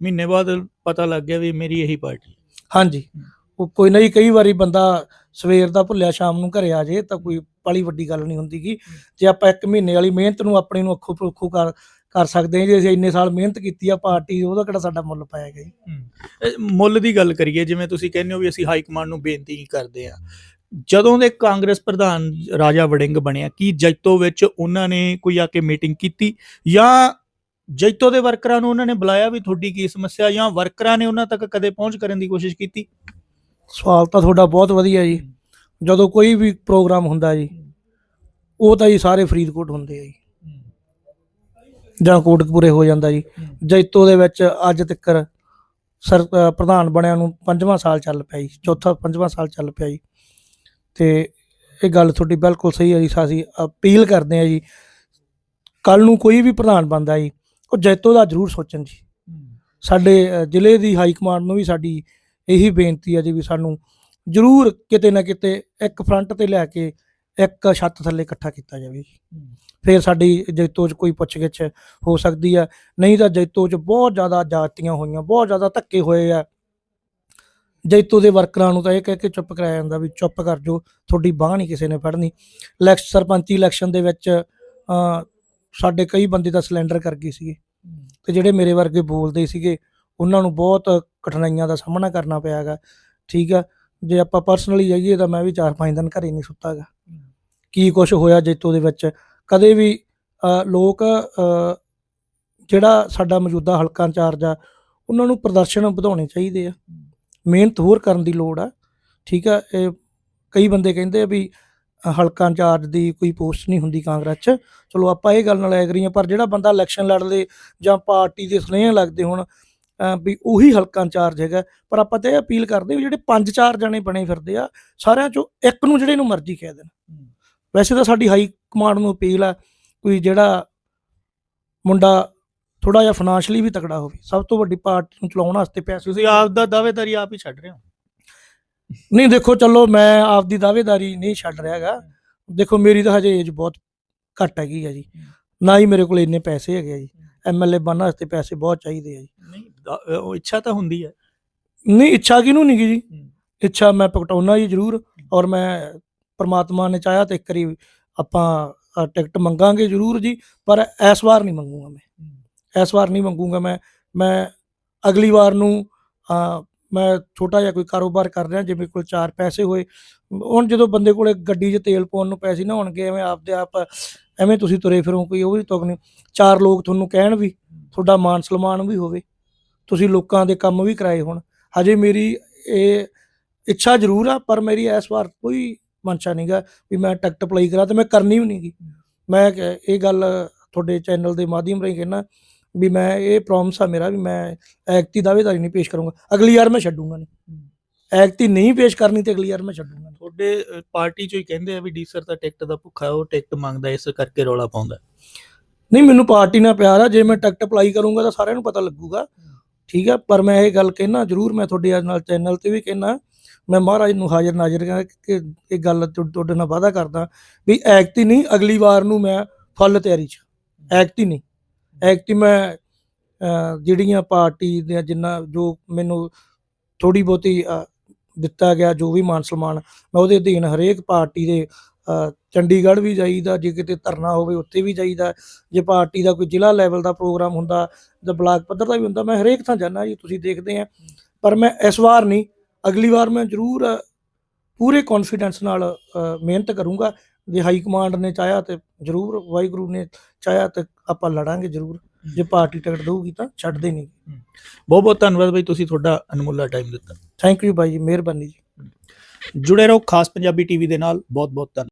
ਮਹੀਨੇ ਬਾਅਦ ਪਤਾ ਲੱਗ ਗਿਆ ਵੀ ਮੇਰੀ ਇਹੀ ਪਾਰਟੀ ਹਾਂਜੀ। ਉਹ ਕੋਈ ਨਹੀਂ ਕਈ ਵਾਰੀ ਬੰਦਾ ਸਵੇਰ ਦਾ ਭੁੱਲਿਆ ਸ਼ਾਮ ਨੂੰ ਘਰੇ ਆ ਜੇ ਤਾਂ ਕੋਈ ਬੜੀ ਵੱਡੀ ਗੱਲ ਨਹੀਂ ਹੁੰਦੀਗੀ ਜੇ ਆਪਾਂ ਇੱਕ ਮਹੀਨੇ ਵਾਲੀ ਮਿਹਨਤ ਨੂੰ ਆਪਣੀ ਨੂੰ ਅੱਖੋਂ ਪਰੋਖੋ ਕਰ ਕਰ ਸਕਦੇ ਹਾਂ ਜੇ ਅਸੀਂ ਇੰਨੇ ਸਾਲ ਮਿਹਨਤ ਕੀਤੀ ਆ ਪਾਰਟੀ ਉਹਦਾ ਕਿਹੜਾ ਸਾਡਾ ਮੁੱਲ ਪਾਇਆ ਇਹ ਮੁੱਲ ਦੀ ਗੱਲ ਕਰੀਏ ਜਿਵੇਂ ਤੁਸੀਂ ਕਹਿੰਦੇ ਹੋ ਵੀ ਅਸੀਂ ਹਾਈ ਕਮਾਂਡ ਨੂੰ ਬੇਨਤੀ ਕਰਦੇ ਆ ਜਦੋਂ ਦੇ ਕਾਂਗਰਸ ਪ੍ਰਧਾਨ ਰਾਜਾ ਵੜਿੰਗ ਬਣਿਆ ਕੀ ਜੈਤੋ ਵਿੱਚ ਉਹਨਾਂ ਨੇ ਕੋਈ ਆ ਕੇ ਮੀਟਿੰਗ ਕੀਤੀ ਜਾਂ ਜੈਤੋ ਦੇ ਵਰਕਰਾਂ ਨੂੰ ਉਹਨਾਂ ਨੇ ਬੁਲਾਇਆ ਵੀ ਤੁਹਾਡੀ ਕੀ ਸਮੱਸਿਆ ਜਾਂ ਵਰਕਰਾਂ ਨੇ ਉਹਨਾਂ ਤੱਕ ਕਦੇ ਪਹੁੰਚ ਕਰਨ ਦੀ ਕੋਸ਼ਿਸ਼ ਕੀਤੀ? ਸਵਾਲ ਤਾਂ ਤੁਹਾਡਾ ਬਹੁਤ ਵਧੀਆ ਜੀ। ਜਦੋਂ ਕੋਈ ਵੀ ਪ੍ਰੋਗਰਾਮ ਹੁੰਦਾ ਜੀ ਉਹ ਤਾਂ ਜੀ ਸਾਰੇ ਫਰੀਦਕੋਟ ਹੁੰਦੇ ਆ ਜੀ। ਜਾਂ ਕੋਟਕਪੂਰੇ ਹੋ ਜਾਂਦਾ ਜੀ। ਜੈਤੋ ਦੇ ਵਿੱਚ ਅੱਜ ਤੱਕ ਸਰ ਪ੍ਰਧਾਨ ਬਣਿਆ ਨੂੰ ਪੰਜਵਾਂ ਸਾਲ ਚੱਲ ਪਿਆ ਜੀ ਚੌਥਾ ਪੰਜਵਾਂ ਸਾਲ ਚੱਲ ਪਿਆ ਜੀ। ਤੇ ਇਹ ਗੱਲ ਤੁਹਾਡੀ ਬਿਲਕੁਲ ਸਹੀ ਹੈ ਜੀ। ਅਸੀਂ ਅਪੀਲ ਕਰਦੇ ਆ ਜੀ ਕੱਲ ਨੂੰ ਕੋਈ ਵੀ ਪ੍ਰਧਾਨ ਬਣਦਾ ਜੀ ਉਹ ਜੈਤੋ ਦਾ ਜ਼ਰੂਰ ਸੋਚਣ ਜੀ। ਸਾਡੇ ਅ, ਜ਼ਿਲ੍ਹੇ ਦੀ ਹਾਈ ਕਮਾਂਡ ਨੂੰ ਵੀ ਸਾਡੀ ਇਹੀ ਬੇਨਤੀ ਹੈ ਜੀ ਵੀ ਸਾਨੂੰ ਜ਼ਰੂਰ ਕਿਤੇ ਨਾ ਕਿਤੇ ਇੱਕ ਫਰੰਟ ਤੇ ਲੈ ਕੇ ਇੱਕ ਛੱਤ ਥੱਲੇ ਇਕੱਠਾ ਕੀਤਾ ਜਾਵੇ ਜੀ। ਫਿਰ ਸਾਡੀ ਜੈਤੋ 'ਚ ਕੋਈ ਪੁੱਛਗਿੱਛ ਹੋ ਸਕਦੀ ਹੈ। ਨਹੀਂ ਤਾਂ ਜੈਤੋ 'ਚ ਬਹੁਤ ਜ਼ਿਆਦਾ ਜਾਤੀਆਂ ਹੋਈਆਂ ਬਹੁਤ ਜ਼ਿਆਦਾ ਧੱਕੇ ਹੋਏ ਆ। ਜੈਤੋ ਦੇ ਵਰਕਰਾਂ ਨੂੰ ਤਾਂ ਇਹ ਕਹਿ ਕੇ ਚੁੱਪ ਕਰਾਇਆ ਜਾਂਦਾ ਵੀ ਚੁੱਪ ਕਰ ਜੋ ਤੁਹਾਡੀ ਬਾਹ ਨਹੀਂ ਕਿਸੇ ਨੇ ਫੜਨੀ। ਇਲੈਕਸ਼ਨ ਸਰਪੰਚੀ ਇਲੈਕਸ਼ਨ ਦੇ ਵਿੱਚ ਅ, ਸਾਡੇ ਕਈ ਬੰਦੇ ਤਾਂ ਸਿਲੰਡਰ ਕਰ ਗਏ ਸੀਗੇ। ਤੇ ਜਿਹੜੇ ਮੇਰੇ ਵਰਗੇ ਬੋਲਦੇ ਸੀਗੇ ਉਹਨਾਂ ਨੂੰ ਬਹੁਤ ਕਠਿਨਾਈਆਂ ਦਾ ਸਾਹਮਣਾ ਕਰਨਾ ਪਿਆ ਗਾ ਠੀਕ ਆ? ਜੇ ਆਪਾਂ ਪਰਸਨਲੀ ਜਾਈਏ ਤਾਂ ਮੈਂ ਵੀ 4-5 ਦਿਨ ਘਰੇ ਨਹੀਂ ਸੁੱਤਾ ਗਾ ਕੀ ਕੁਝ ਹੋਇਆ ਜੈਤੋ ਦੇ ਵਿੱਚ? ਕਦੇ ਵੀ ਲੋਕ ਜਿਹੜਾ ਸਾਡਾ ਮੌਜੂਦਾ ਹਲਕਾ ਇੰਚਾਰਜ ਆ ਉਹਨਾਂ ਨੂੰ ਪ੍ਰਦਰਸ਼ਨ ਵਧਾਉਣੇ ਚਾਹੀਦੇ ਆ। ਮਿਹਨਤ ਹੋਰ ਕਰਨ ਦੀ ਲੋੜ ਆ। ਠੀਕ ਆ? ਇਹ ਕਈ ਬੰਦੇ ਕਹਿੰਦੇ ਆ ਵੀ ਹਲਕਾ ਇੰਚਾਰਜ ਦੀ ਕੋਈ ਪੋਸਟ ਨਹੀਂ ਹੁੰਦੀ ਕਾਂਗਰਸ 'ਚ। ਚਲੋ ਆਪਾਂ ਇਹ ਗੱਲ ਨਾਲ ਐਗਰੀ ਆ ਪਰ ਜਿਹੜਾ ਬੰਦਾ ਇਲੈਕਸ਼ਨ ਲੜਦੇ ਜਾਂ ਪਾਰਟੀ ਦੇ ਸੁਨੇਹੇ ਲੱਗਦੇ ਹੁਣ ਵੀ ਉਹੀ ਹਲਕਾ ਇੰਚਾਰਜ ਹੈਗਾ ਪਰ ਆਪਾਂ ਤਾਂ ਇਹ ਅਪੀਲ ਕਰਦੇ ਵੀ ਜਿਹੜੇ ਪੰਜ ਚਾਰ ਜਣੇ ਬਣੇ ਫਿਰਦੇ ਆ, ਸਾਰਿਆਂ ਚੋਂ ਇੱਕ ਨੂੰ ਜਿਹੜੇ ਨੂੰ ਮਰਜ਼ੀ ਕਹਿ ਦੇਣ। ਵੈਸੇ ਤਾਂ ਸਾਡੀ ਹਾਈ ਕਮਾਂਡ ਨੂੰ ਅਪੀਲ ਆ ਕੋਈ ਜਿਹੜਾ ਮੁੰਡਾ ਥੋੜਾ ਜਿਹਾ ਫਾਈਨਾਂਸ਼ਲੀ ਵੀ ਤਕੜਾ ਹੋਵੇ, ਸਭ ਤੋਂ ਵੱਡੀ ਪਾਰਟੀ ਨੂੰ ਚਲਾਉਣ ਵਾਸਤੇ ਪੈਸੇ ਤੁਸੀਂ ਆਪ ਦਾ ਦਾਅਵੇਦਾਰੀ ਆਪ ਹੀ ਛੱਡ ਰਹੇ ਹੋ। ਨਹੀਂ ਦੇਖੋ ਚਲੋ ਮੈਂ ਆਪਦੀ ਦਾਅਵੇਦਾਰੀ ਨਹੀਂ ਛੱਡ ਰਿਹਾ ਹੈਗਾ। ਦੇਖੋ ਮੇਰੀ ਤਾਂ ਹਜੇ ਏਜ ਬਹੁਤ ਘੱਟ ਹੈਗੀ ਆ ਜੀ। ਨਾ ਹੀ ਮੇਰੇ ਕੋਲ ਇੰਨੇ ਪੈਸੇ ਹੈਗੇ ਆ ਜੀ। ਐਮਐਲਏ ਬਣਨ ਵਾਸਤੇ ਪੈਸੇ ਬਹੁਤ ਚਾਹੀਦੇ ਆ ਜੀ। ਨਹੀਂ ਉਹ ਇੱਛਾ ਤਾਂ ਹੁੰਦੀ ਹੈ ਨਹੀਂ ਇੱਛਾ ਕਿਹਨੂੰ ਨਹੀਂ ਜੀ? ਹੂੰ। ਇੱਛਾ ਮੈਂ ਭੁਗਤਾਉਣਾ ਜੀ ਜ਼ਰੂਰ ਔਰ ਮੈਂ ਪ੍ਰਮਾਤਮਾ ਨੇ ਚਾਹਿਆ ਤਾਂ ਇੱਕ ਵਾਰੀ ਆਪਾਂ ਟਿਕਟ ਮੰਗਾਂਗੇ ਜ਼ਰੂਰ ਜੀ ਪਰ ਇਸ ਵਾਰ ਨਹੀਂ ਮੰਗੂਗਾ ਮੈਂ। ਇਸ ਵਾਰ ਨਹੀਂ ਮੰਗੂਗਾ ਮੈਂ। ਮੈਂ ਅਗਲੀ ਵਾਰ ਨੂੰ ਮੈਂ ਛੋਟਾ ਜਿਹਾ ਕੋਈ ਕਾਰੋਬਾਰ ਕਰ ਰਿਹਾ, ਜੇ ਮੇਰੇ ਕੋਲ ਚਾਰ ਪੈਸੇ ਹੋਏ, ਹੁਣ ਜਦੋਂ ਬੰਦੇ ਕੋਲੇ ਗੱਡੀ 'ਚ ਤੇਲ ਪਾਉਣ ਨੂੰ ਪੈਸੇ ਨਾ ਹੋਣਗੇ, ਐਵੇਂ ਆਪਦੇ ਆਪ, ਐਵੇਂ ਤੁਸੀਂ ਤੁਰੇ ਫਿਰੋ, ਕੋਈ ਉਹ ਵੀ ਤੁਕ ਨਹੀਂ। ਚਾਰ ਲੋਕ ਤੁਹਾਨੂੰ ਕਹਿਣ ਵੀ, ਤੁਹਾਡਾ ਮਾਨ ਸਨਮਾਨ ਵੀ ਹੋਵੇ, ਤੁਸੀਂ ਲੋਕਾਂ ਦੇ ਕੰਮ ਵੀ ਕਰਾਏ ਹੋਣ। ਹਜੇ ਮੇਰੀ ਇਹ ਇੱਛਾ ਜ਼ਰੂਰ ਆ, ਪਰ ਮੇਰੀ ਇਸ ਵਾਰ ਕੋਈ ਮਨਸ਼ਾ ਨਹੀਂਗਾ ਵੀ ਮੈਂ ਟਿਕਟ ਅਪਲਾਈ ਕਰਾਂ ਤੇ ਮੈਂ ਕਰਨੀ ਵੀ ਨਹੀਂਗੀ ਮੈਂ ਇਹ ਗੱਲ ਤੁਹਾਡੇ ਚੈਨਲ ਦੇ ਮਾਧਿਅਮ ਰਾਹੀਂ ਕਹਿਣਾ ਵੀ ਮੈਂ ਇਹ ਪ੍ਰੋਮਿਸ ਆ ਮੇਰਾ ਵੀ ਮੈਂ ਐਕਤੀ ਦਾਅਵੇਦਾਰੀ ਨਹੀਂ ਪੇਸ਼ ਕਰੂੰਗਾ। ਅਗਲੀ ਵਾਰ ਮੈਂ ਛੱਡੂੰਗਾ ਨਹੀਂ। ਐਕਤੀ ਨਹੀਂ ਪੇਸ਼ ਕਰਨੀ ਤੇ ਅਗਲੀ ਵਾਰ ਮੈਂ ਛੱਡੂੰਗਾ। ਤੁਹਾਡੇ ਪਾਰਟੀ ਚੋਂ ਹੀ ਕਹਿੰਦੇ ਆ ਵੀ ਡੀ ਸਰ ਤਾਂ ਟਿਕਟ ਦਾ ਭੁੱਖਾ ਉਹ ਟਿਕਟ ਮੰਗਦਾ ਇਸ ਕਰਕੇ ਰੌਲਾ ਪਾਉਂਦਾ। ਨਹੀਂ ਮੈਨੂੰ ਪਾਰਟੀ ਨਾਲ ਪਿਆਰ ਆ। ਜੇ ਮੈਂ ਟਿਕਟ ਅਪਲਾਈ ਕਰੂੰਗਾ ਤਾਂ ਸਾਰਿਆਂ ਨੂੰ ਪਤਾ ਲੱਗੂਗਾ। ਠੀਕ ਆ ਪਰ ਮੈਂ ਇਹ ਗੱਲ ਕਹਿਣਾ ਜ਼ਰੂਰ ਮੈਂ ਤੁਹਾਡੇ ਅੱਜ ਨਾਲ ਚੈਨਲ ਤੇ ਵੀ ਕਹਿਣਾ ਮੈਂ ਮਹਾਰਾਜ ਨੂੰ ਹਾਜ਼ਰ ਨਾਜ਼ਰ ਕਰ ਕਿ ਇਹ ਗੱਲ ਤੁਹਾ- ਤੁਹਾਡੇ ਨਾਲ ਵਾਅਦਾ ਕਰਦਾ ਵੀ ਐਕਟੀ ਨਹੀਂ ਅਗਲੀ ਵਾਰ ਨੂੰ ਮੈਂ ਫੁੱਲ ਤਿਆਰੀ 'ਚ। ਐਕਟੀ ਨਹੀਂ। ਐਕਟੀ ਮੈਂ ਜਿਹੜੀਆਂ ਪਾਰਟੀ ਦੀਆਂ ਜਿੰਨਾ ਜੋ ਮੈਨੂੰ ਥੋੜੀ ਬਹੁਤੀ ਦਿੱਤਾ ਗਿਆ ਜੋ ਵੀ ਮਾਨ ਸਨਮਾਨ, ਮੈਂ ਉਹਦੇ ਅਧੀਨ ਹਰੇਕ ਪਾਰਟੀ ਦੇ ਚੰਡੀਗੜ੍ਹ ਵੀ ਜਾਈਦਾ, ਜੇ ਕਿਤੇ ਧਰਨਾ ਹੋਵੇ ਉੱਥੇ ਵੀ ਜਾਈਦਾ, ਜੇ ਪਾਰਟੀ ਦਾ ਕੋਈ ਜ਼ਿਲ੍ਹਾ ਲੈਵਲ ਦਾ ਪ੍ਰੋਗਰਾਮ ਹੁੰਦਾ, ਜਾਂ ਬਲਾਕ ਪੱਧਰ ਦਾ ਵੀ ਹੁੰਦਾ, ਮੈਂ ਹਰੇਕ ਥਾਂ ਜਾਂਦਾ ਜੀ, ਤੁਸੀਂ ਦੇਖਦੇ ਆ। ਪਰ ਮੈਂ ਇਸ ਵਾਰ ਨਹੀਂ, ਅਗਲੀ ਵਾਰ ਮੈਂ ਜ਼ਰੂਰ ਪੂਰੇ ਕੌਨਫੀਡੈਂਸ ਨਾਲ ਮਿਹਨਤ ਕਰੂੰਗਾ। ਜੇ ਹਾਈ ਕਮਾਂਡ ਨੇ ਚਾਹਿਆ ਤੇ ਜ਼ਰੂਰ ਵਾਹਿਗੁਰੂ ਨੇ ਚਾਹਿਆ ਤੇ ਆਪਾਂ ਲੜਾਂਗੇ ਜ਼ਰੂਰ। ਜੇ ਪਾਰਟੀ ਟਿਕਟ ਦਊਗੀ ਤਾਂ ਛੱਡਦੇ ਨਹੀਂ। ਬਹੁਤ ਬਹੁਤ ਧੰਨਵਾਦ ਬਾਈ ਤੁਸੀਂ ਤੁਹਾਡਾ ਅਨਮੁੱਲਾ ਟਾਈਮ ਦਿੱਤਾ। ਥੈਂਕ ਯੂ ਬਾਈ ਜੀ ਮਿਹਰਬਾਨੀ ਜੀ। ਜੁੜੇ ਰਹੋ ਖਾਸ ਪੰਜਾਬੀ ਟੀਵੀ ਦੇ ਨਾਲ। ਬਹੁਤ ਬਹੁਤ ਧੰਨਵਾਦ।